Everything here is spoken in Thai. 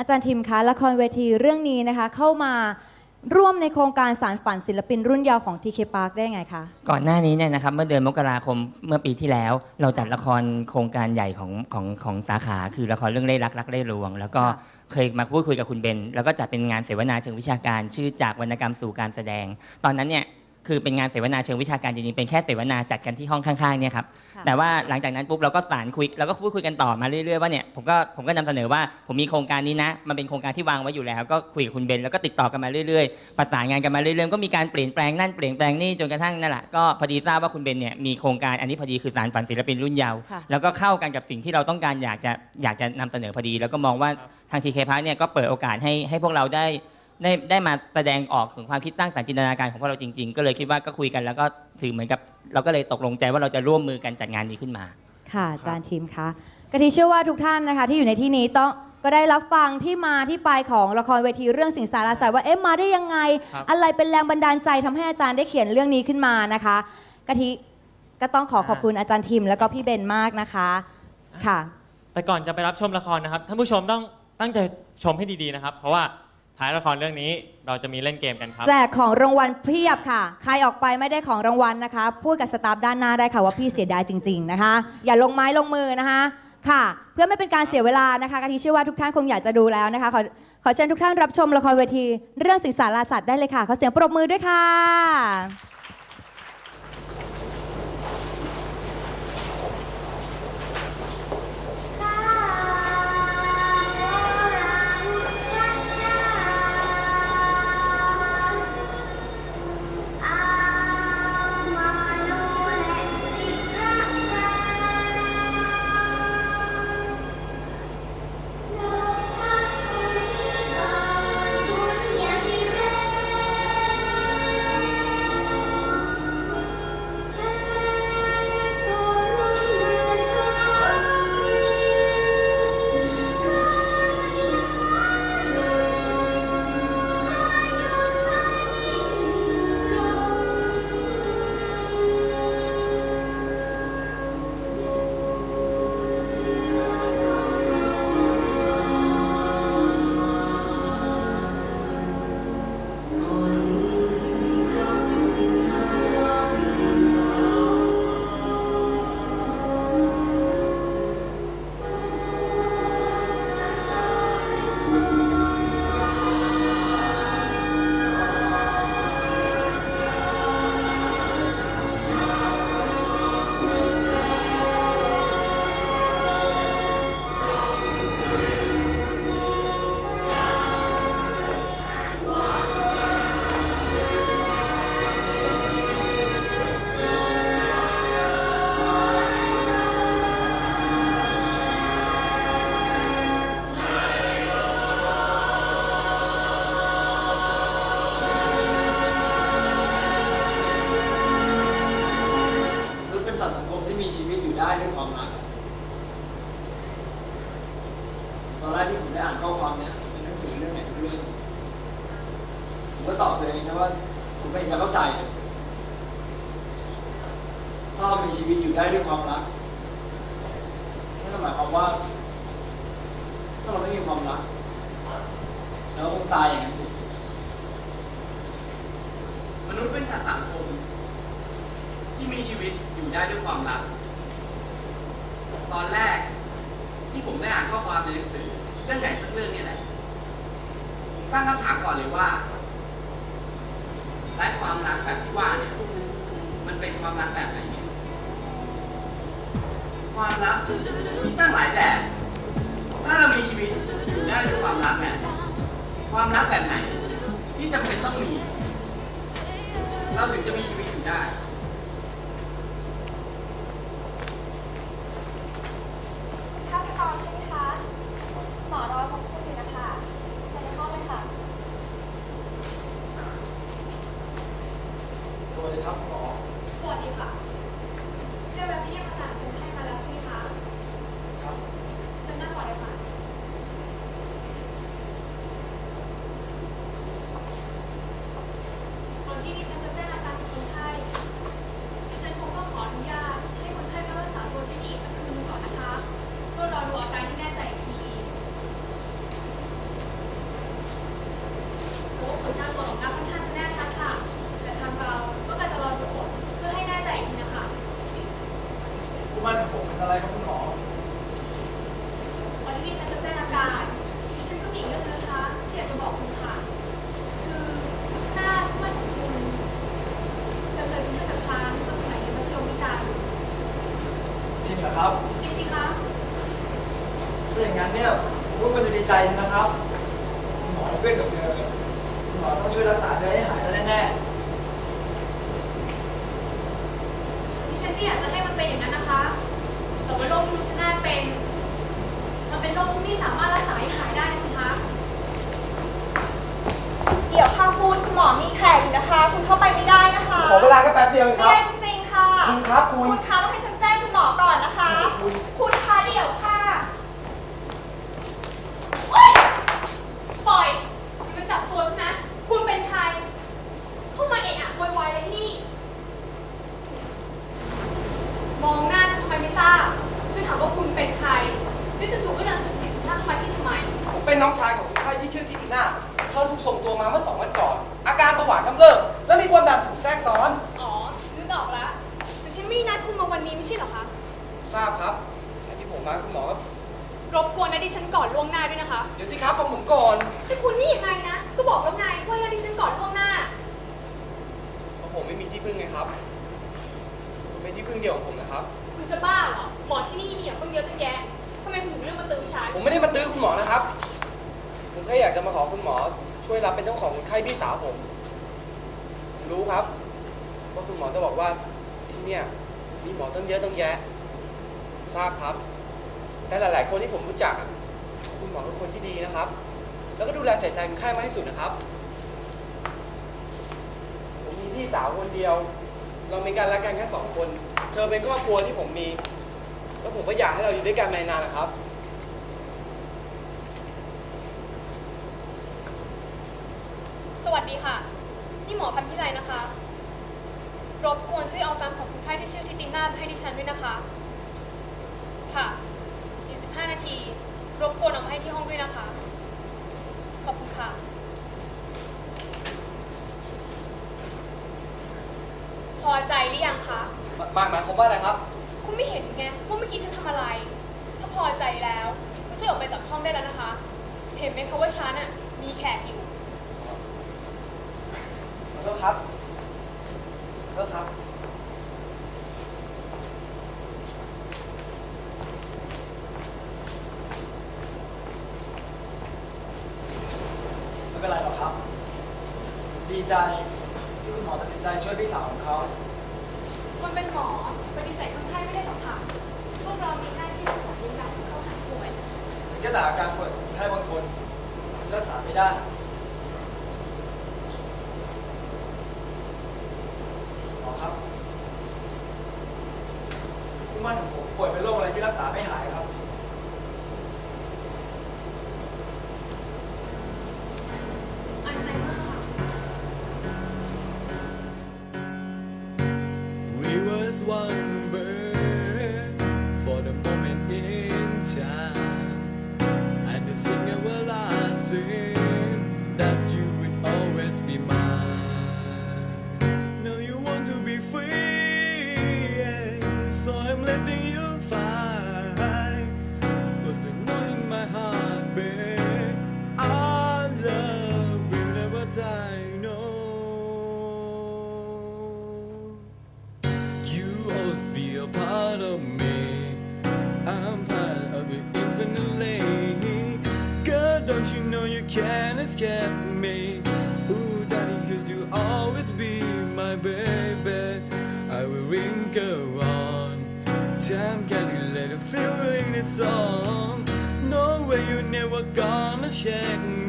อาจารย์ทิมคะละครเวทีเรื่องนี้นะคะ เข้ามาร่วมในโครงการสารฝันศิลปินรุ่นเยาว์ของ TK Park ได้ยังไงคะ ก่อนหน้านี้เนี่ยนะครับเมื่อเดือนมกราคมเมื่อปีที่แล้ว เราจัดละครโครงการใหญ่ของของของสาขา คือละครเรื่องเล่ห์รักรักเล่ห์ลวง แล้วก็ค่ะเคยมาพูดคุยกับคุณเบนแล้วก็จัดเป็นงานเสวนาเชิงวิชาการ ชื่อจากวรรณกรรมสู่การแสดง ตอนนั้นเนี่ย คือเป็นงานเสวนาเชิงวิชาการจริงๆเป็นแค่เสวนาจัดกันที่ห้องข้างๆเนี่ยครับค่ะแต่ว่าหลังจากนั้นปุ๊บเราก็สารคุยเราก็พูดคุยกันต่อมาเรื่อยๆว่าเนี่ยผมก็ผมก็นำเสนอว่าผมมีโครงการนี้นะ มันเป็นโครงการที่วางไว้อยู่แล้วก็คุยกับคุณเบนแล้วก็ติดต่อกันมาเรื่อยๆประสานงานกันมาเรื่อยๆก็มีการเปลี่ยนแปลงนั่นเปลี่ยนแปลงนี่จนกระทั่งนั่นแหละก็พอดีทราบว่าคุณเบนเนี่ยมีโครงการอันนี้พอดีคือสารฝันศิลปินรุ่นเยาว์ค่ะแล้วก็เข้ากันกับสิ่งที่เราต้องการอยากจะอยากจะนำเสนอพอดี แล้วก็มองว่าทางทีเคพาร์เนี่ยก็เปิดโอกาสให้ให้พวกเราได้ ได้ได้มาแสดงออกถึงความคิดสร้างสรรค์จินตนาการของพวกเราจริง ๆ ก็เลยคิดว่าก็คุยกันแล้วก็ถือเหมือนกับ เราก็เลยตกลงใจว่าเราจะร่วมมือกันจัดงานนี้ขึ้นมา ค่ะอาจารย์ทิมคะกะทิเชื่อว่าทุกท่านนะคะ ที่อยู่ในที่นี้ต้องก็ได้รับฟังที่มาที่ไปของละครเวทีเรื่องสิงสารสัตว์ว่าเอ๊ะมาได้ยังไง ครับอะไรเป็นแรงบันดาลใจทำให้อาจารย์ได้เขียนเรื่องนี้ขึ้นมานะคะกะทิก็ต้องขอขอบคุณอาจารย์ทิมแล้วก็พี่เบนมากนะคะค่ะ แต่ก่อนจะไปรับชมละครนะครับท่านผู้ชมต้องตั้งใจชมให้ดีๆนะครับ เพราะว่า ท้ายละครเรื่องนี้เราจะมีเล่นเกมกันครับ แจกของรางวัลเพียบค่ะ ใครออกไปไม่ได้ของรางวัลนะคะ พูดกับสตาฟด้านหน้าได้ค่ะว่าพี่เสียดายจริง ๆนะคะ อย่าลงไม้ลงมือนะคะ ค่ะ เพื่อไม่เป็นการเสียเวลานะคะกะทิเชื่อว่าทุกท่านคงอยากจะดูแล้วนะคะ ขอขอเชิญทุกท่านรับชมละครเวที เรื่องสิงสาราสัตว์ได้เลยค่ะ ขอเสียงปรบมือด้วยค่ะ ถ้าเรามีชีวิตอยู่ได้ด้วยความรักนั่นหมายความว่า ถ้าเราไม่มีความรักเราก็คงตายอย่างนั้นสิมนุษย์เป็นสัตว์สังคมที่มีชีวิตอยู่ได้ด้วยความรัก ตอนแรกที่ผมได้อ่านข้อความในหนังสือเรื่องไหนสักเรื่องนี่แหละผมตั้งคำถามก่อนเลยว่าและความรักแบบที่ว่าเนี่ยมันเป็นความรักแบบไหน ความรักมีตั้งหลายแบบ ถ้าเรามีชีวิตอยู่ได้ด้วยความรักเนี่ยความรักแบบไหน ที่จำเป็นต้องมี เราถึงจะมีชีวิตอยู่ได้ภาสกรใช่ไหมคะ หมอรอพบคุณอยู่นะคะเชิญในห้องเลยค่ะ สวัสดีครับหมอสวัสดีค่ะได้รับที่มาจากคนไข้มาแล้วใช่ไหมคะ ครับ เชิญนั่งก่อนเลยค่ะ ก่อนที่ดิฉันจะแจ้งอาการของคนไข้ ดิฉันคงต้องขออนุญาตให้คนไข้พักรักษาตัวที่นี่อีกสักคืนหนึงก่อนนะคะ เพื่อรอดูอาการที่แน่ใจอีกที เธอนะครับคุณหมอเป็นเพื่อนกับเธอคุณหมอต้องช่วยรักษาเธอให้หายได้แน่ดิฉันไม่อยากจะให้มันเป็นอย่างนั้นนะคะ แต่ว่าโรคที่ลูชนาเป็น มันเป็นโรคที่ไม่สามารถรักษาให้หายได้นะสิคะ เดี๋ยวค่ะคุณคุณหมอมีแขกอยู่นะคะ คุณเข้าไปไม่ได้นะคะๆขอเวลาแค่แป๊บเดียวเองไม่ครับ ได้จริงๆค่ะ คุณครับคุณ คุณคะต้องให้ฉันแจ้งคุณหมอก่อนนะคะ คุณ คุณคะเดี๋ยวค่ะโอ๊ยปล่อยอย่ามาจับตัวฉันนะ คุณเป็นใคร เข้ามาเอะอะโวยวายอะไรที่นี่ มองหน้าฉันทำไมไม่ทราบ ฉันถามว่าคุณเป็นใครแล้วจู่ๆก็เดินสุ่มสี่สุ่มห้าเข้ามาที่ทำไม ผมเป็ นน้องชายของคนไข้ที่ชื่อทิติน่าเธอถูกส่งตัวมาเมื่อสองวันก่อน อาการเบาหวานกำเริบและมีความดันสูงแทรกซ้อน อ๋อนึกออกแล้วแต่ฉันไม่ได้นัดคุณมาวันนี้ไม่ใช่เหรอคะ ทราบครับแต่ที่ผมมาคุณหมอครับรบกวนนัดดิฉันก่อนล่วงหน้าด้วยนะคะเดี๋ยวสิครับฟังผมก่อนแต่คุณนี่ยังไงนะ ก็บอกแล้วไงว่านัดดิฉันก่อนล่วงหน้า เพราะผมไม่มีที่พึ่งไงครับคุณเป็นที่พึ่งเดียวของผมนะครับ คุณจะบ้าเหรอ หมอที่นี่มีอย่างต้องเยอะตั้งแยะทำไมคุณถึงเลือกมาตื้อฉันผมไม่ได้มาตื้อคุณหมอนะครับ ผมแค่อยากจะมาขอคุณหมอ ช่วยรับเป็นเจ้าของคนไข้พี่สาวผม รู้ครับว่าคุณหมอจะบอกว่าที่เนี่ยมีหมอตั้งเยอะตั้งแยะทราบครับ แต่หลาย ๆ คนที่ผมรู้จัก คุณหมอเป็นคนที่ดีนะครับ แล้วก็ดูแลใส่ใจคนไข้มากที่สุดนะครับ ผมมีพี่สาวคนเดียว เรามีการรักกันแค่สองคน เธอเป็นครอบครัวที่ผมมี แล้วผมก็อยากให้เราอยู่ด้วยกันไปนานนะครับ สวัสดีค่ะ นี่หมอพันพิไลนะคะ รบกวนช่วยเอาแฟ้มของคนไข้ที่ชื่อทิติน่าไปให้ดิฉันด้วยนะคะ ค่ะอีก15นาที รบกวนเอามาให้ที่ห้องด้วยนะคะ ขอบคุณค่ะ พอใจหรือยังคะ หมายหมายความว่าอะไรครับ คุณไม่เห็นไงว่าเมื่อกี้ฉันทำอะไร ถ้าพอใจแล้ว ก็ช่วยออกไปจากห้องได้แล้วนะคะ เห็นไหมคะว่าฉันอะมีแขกอยู่ขอ โทษครับขอโทษครับ ไม่เป็นไรหรอกครับ ดีใจที่คุณหมอตัดสินใจช่วยพี่สาวของเขา คนเป็นหมอปฏิเสธคนไข้ไม่ได้หรอกค่ะ พวกเรามีหน้าที่รักษาดูแลผู้เข้าหาป่วยก็แต่อาการป่วยของคนไข้บางคนรักษาไม่ได้ see. Can't escape me? Ooh, darling, cause you always be my baby. I will wrinkle on. Time can you let it feel in the song. No way you never gonna check me.